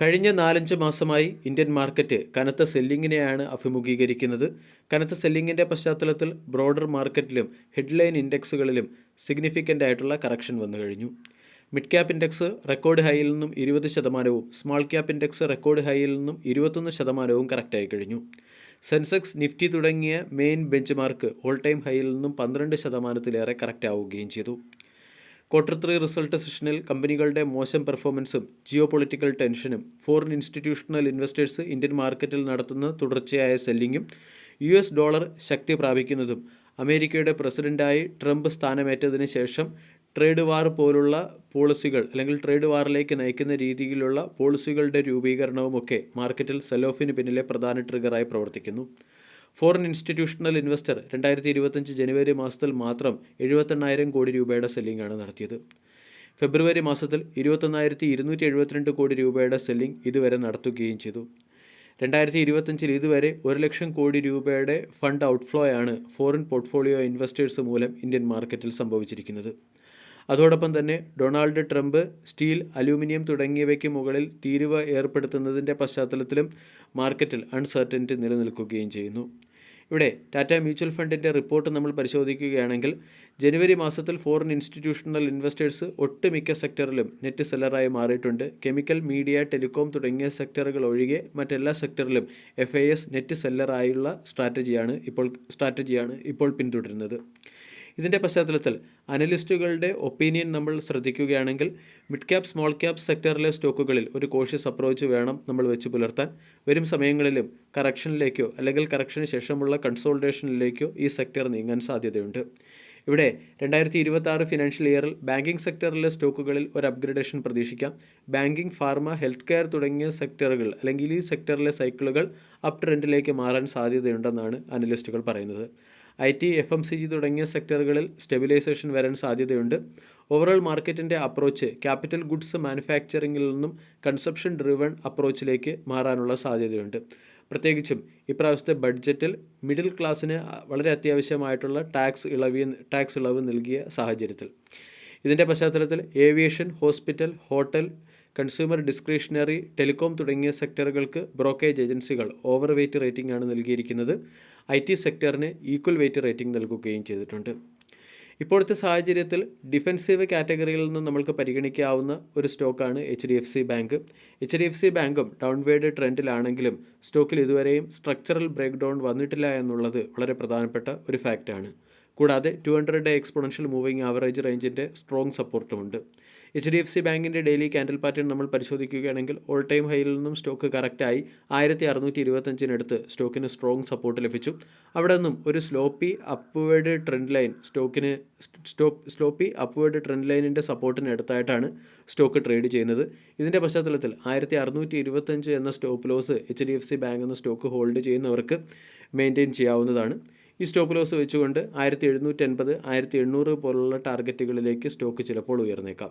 കഴിഞ്ഞ നാലഞ്ച് മാസമായി ഇന്ത്യൻ മാർക്കറ്റ് കനത്ത സെല്ലിങ്ങിനെയാണ് അഭിമുഖീകരിക്കുന്നത്. കനത്ത സെല്ലിങ്ങിന്റെ പശ്ചാത്തലത്തിൽ ബ്രോഡർ മാർക്കറ്റിലും ഹെഡ്ലൈൻ ഇൻഡെക്സുകളിലും സിഗ്നിഫിക്കന്റ് ആയിട്ടുള്ള കറക്ഷൻ വന്നു കഴിഞ്ഞു. മിഡ് ക്യാപ്പ് ഇൻഡെക്സ് റെക്കോർഡ് ഹൈയിൽ നിന്നും ഇരുപത് ശതമാനവും സ്മാൾ ക്യാപ് ഇൻഡെക്സ് റെക്കോർഡ് ഹൈയിൽ നിന്നും ഇരുപത്തൊന്ന് ശതമാനവും കറക്റ്റായി കഴിഞ്ഞു. സെൻസെക്സ് നിഫ്റ്റി തുടങ്ങിയ main benchmark all time ഹൈയിൽ നിന്നും പന്ത്രണ്ട് ശതമാനത്തിലേറെ കറക്റ്റ് ആവുകയും ചെയ്തു. ക്വാർട്ടർ ത്രീ റിസൾട്ട് സെഷനിൽ കമ്പനികളുടെ മോശം പെർഫോമൻസും ജിയോ പൊളിറ്റിക്കൽ ടെൻഷനും ഫോറിൻ ഇൻസ്റ്റിറ്റ്യൂഷണൽ ഇൻവെസ്റ്റേഴ്സ് ഇന്ത്യൻ മാർക്കറ്റിൽ നടത്തുന്ന തുടർച്ചയായ സെല്ലിങ്ങും യു എസ് ഡോളർ ശക്തി പ്രാപിക്കുന്നതും അമേരിക്കയുടെ പ്രസിഡന്റായി ട്രംപ് സ്ഥാനമേറ്റതിന് ശേഷം ട്രേഡ് വാർ പോലുള്ള പോളിസികൾ അല്ലെങ്കിൽ ട്രേഡ് വാറിലേക്ക് നയിക്കുന്ന രീതിയിലുള്ള പോളിസികളുടെ രൂപീകരണവുമൊക്കെ മാർക്കറ്റിൽ സെലോഫിന് പിന്നിലെ പ്രധാന ട്രിഗറായി പ്രവർത്തിക്കുന്നു. ഫോറിൻ ഇൻസ്റ്റിറ്റ്യൂഷണൽ ഇൻവെസ്റ്റർ രണ്ടായിരത്തി ഇരുപത്തഞ്ച് ജനുവരി മാസത്തിൽ മാത്രം എഴുപത്തെണ്ണായിരം കോടി രൂപയുടെ സെല്ലിംഗ് ആണ് നടത്തിയത്. ഫെബ്രുവരി മാസത്തിൽ ഇരുപത്തൊന്നായിരത്തി ഇരുന്നൂറ്റി എഴുപത്തിരണ്ട് കോടി രൂപയുടെ സെല്ലിംഗ് ഇതുവരെ നടത്തുകയും ചെയ്തു. രണ്ടായിരത്തി ഇരുപത്തഞ്ചിൽ ഇതുവരെ ഒരു ലക്ഷം കോടി രൂപയുടെ ഫണ്ട് ഔട്ട്ഫ്ലോ ആണ് ഫോറിൻ പോർട്ട്ഫോളിയോ ഇൻവെസ്റ്റേഴ്സ് മൂലം ഇന്ത്യൻ മാർക്കറ്റിൽ സംഭവിച്ചിരിക്കുന്നത്. അതോടൊപ്പം തന്നെ ഡൊണാൾഡ് ട്രംപ് സ്റ്റീൽ അലൂമിനിയം തുടങ്ങിയവയ്ക്ക് മുകളിൽ തീരുവ ഏർപ്പെടുത്തുന്നതിന്റെ പശ്ചാത്തലത്തിലും മാർക്കറ്റിൽ അൺസർട്ടനിറ്റി നിലനിൽക്കുകയും ചെയ്യുന്നു. ഇവിടെ ടാറ്റ മ്യൂച്വൽ ഫണ്ടിന്റെ റിപ്പോർട്ട് നമ്മൾ പരിശോധിക്കുകയാണെങ്കിൽ ജനുവരി മാസത്തിൽ ഫോറിൻ ഇൻസ്റ്റിറ്റ്യൂഷണൽ ഇൻവെസ്റ്റേഴ്സ് ഒട്ടുമിക്ക സെക്ടറിലും നെറ്റ് സെല്ലറായി മാറിയിട്ടുണ്ട്. കെമിക്കൽ മീഡിയ ടെലികോം തുടങ്ങിയ സെക്ടറുകൾ ഒഴികെ മറ്റെല്ലാ സെക്ടറിലും എഫ് നെറ്റ് സെല്ലറായുള്ള സ്ട്രാറ്റജിയാണ് ഇപ്പോൾ സ്ട്രാറ്റജിയാണ് ഇപ്പോൾ പിന്തുടരുന്നത്. ഇതിന്റെ പശ്ചാത്തലത്തിൽ അനലിസ്റ്റുകളുടെ ഒപ്പീനിയൻ നമ്മൾ ശ്രദ്ധിക്കുകയാണെങ്കിൽ മിഡ് ക്യാപ് സ്മോൾ ക്യാപ് സെക്ടറിലെ സ്റ്റോക്കുകളിൽ ഒരു കോഷ്യസ് അപ്രോച്ച് വേണം നമ്മൾ വെച്ച് പുലർത്താൻ. വരും സമയങ്ങളിലും കറക്ഷനിലേക്കോ അല്ലെങ്കിൽ കറക്ഷന് ശേഷമുള്ള കൺസോൾട്ടേഷനിലേക്കോ ഈ സെക്ടർ നീങ്ങാൻ സാധ്യതയുണ്ട്. ഇവിടെ രണ്ടായിരത്തി ഇരുപത്തി ഫിനാൻഷ്യൽ ഇയറിൽ ബാങ്കിംഗ് സെക്ടറിലെ സ്റ്റോക്കുകളിൽ ഒരു അപ്ഗ്രഡേഷൻ പ്രതീക്ഷിക്കാം. ബാങ്കിംഗ് ഫാർമ ഹെൽത്ത് കെയർ തുടങ്ങിയ സെക്ടറുകൾ അല്ലെങ്കിൽ ഈ സെക്ടറിലെ സൈക്കിളുകൾ അപ് ട്രെൻഡിലേക്ക് മാറാൻ സാധ്യതയുണ്ടെന്നാണ് അനലിസ്റ്റുകൾ പറയുന്നത്. I T F M C G തുടങ്ങിയ സെക്ടറുകളിൽ സ്റ്റെബിലൈസേഷൻ വരാൻ സാധ്യതയുണ്ട്. ഓവറോൾ മാർക്കറ്റിന്റെ അപ്രോച്ച് ക്യാപിറ്റൽ ഗുഡ്സ് മാനുഫാക്ചറിങ്ങിൽ നിന്നും കൺസപ്ഷൻ ഡ്രിവൺ അപ്രോച്ചിലേക്ക് മാറാനുള്ള സാധ്യതയുണ്ട്. പ്രത്യേകിച്ചും ഇപ്രാവശ്യത്തെ ബഡ്ജറ്റിൽ മിഡിൽ ക്ലാസ്സിന് വളരെ അത്യാവശ്യമായിട്ടുള്ള ടാക്സ് ഇളവ് ടാക്സ് ഇളവ് നൽകിയ സാഹചര്യത്തിൽ. ഇതിന്റെ പശ്ചാത്തലത്തിൽ aviation hospital hotel consumer discretionary telecom തുടങ്ങിയ സെക്ടറുകൾക്ക് ബ്രോക്കേജ് ഏജൻസികൾ ഓവർ വെയ്റ്റ് റേറ്റിംഗ് ആണ് നൽകിയിരിക്കുന്നത്. ഐ ടി സെക്ടറിന് ഈക്വൽ വെയ്റ്റ് റേറ്റിംഗ് നൽകുകയും ചെയ്തിട്ടുണ്ട്. ഇപ്പോഴത്തെ സാഹചര്യത്തിൽ ഡിഫൻസീവ് കാറ്റഗറിയിൽ നിന്ന് നമുക്ക് പരിഗണിക്കാവുന്ന ഒരു സ്റ്റോക്കാണ് H D F C bank. H D F C ബാങ്കും ഡൗൺവേഡ് ട്രെൻഡിലാണെങ്കിലും സ്റ്റോക്കിൽ ഇതുവരെയും സ്ട്രക്ചറൽ ബ്രേക്ക് ഡൗൺ വന്നിട്ടില്ല എന്നുള്ളത് വളരെ പ്രധാനപ്പെട്ട ഒരു ഫാക്റ്റാണ്. കൂടാതെ two hundred day exponential moving average റേഞ്ചിന്റെ സ്ട്രോങ് സപ്പോർട്ടുമുണ്ട്. എച്ച് ഡി എഫ് സി ബാങ്കിന്റെ ഡെയിലി ക്യാൻഡിൽ പാറ്റേൺ നമ്മൾ പരിശോധിക്കുകയാണെങ്കിൽ ഓൾ ടൈം ഹൈയിൽ നിന്നും സ്റ്റോക്ക് കറക്റ്റായി ആയിരത്തി അറുന്നൂറ്റി ഇരുപത്തഞ്ചിനടുത്ത് സ്റ്റോക്കിന് സ്ട്രോങ് സപ്പോർട്ട് ലഭിച്ചു. അവിടെ നിന്നും ഒരു സ്ലോപ്പി അപ്വേഡ് ട്രെൻഡ് ലൈൻ സ്റ്റോക്കിന് സ്റ്റോപ്പ് സ്ലോപ്പി അപ്വേഡ് ട്രെൻഡ് ലൈനിന്റെ സപ്പോർട്ടിന് അടുത്തായിട്ടാണ് സ്റ്റോക്ക് ട്രേഡ് ചെയ്യുന്നത്. ഇതിന്റെ പശ്ചാത്തലത്തിൽ ആയിരത്തി അറുന്നൂറ്റി ഇരുപത്തഞ്ച് എന്ന stop loss H D F C bank എന്ന സ്റ്റോക്ക് ഹോൾഡ് ചെയ്യുന്നവർക്ക് മെയിന്റെയിൻ ചെയ്യാവുന്നതാണ്. ഈ സ്റ്റോപ്പ് ലോസ് വെച്ചുകൊണ്ട് ആയിരത്തി എഴുന്നൂറ്റി അൻപത് ആയിരത്തി എണ്ണൂറ് പോലുള്ള ടാർഗറ്റുകളിലേക്ക് സ്റ്റോക്ക് ചിലപ്പോൾ ഉയർന്നേക്കാം.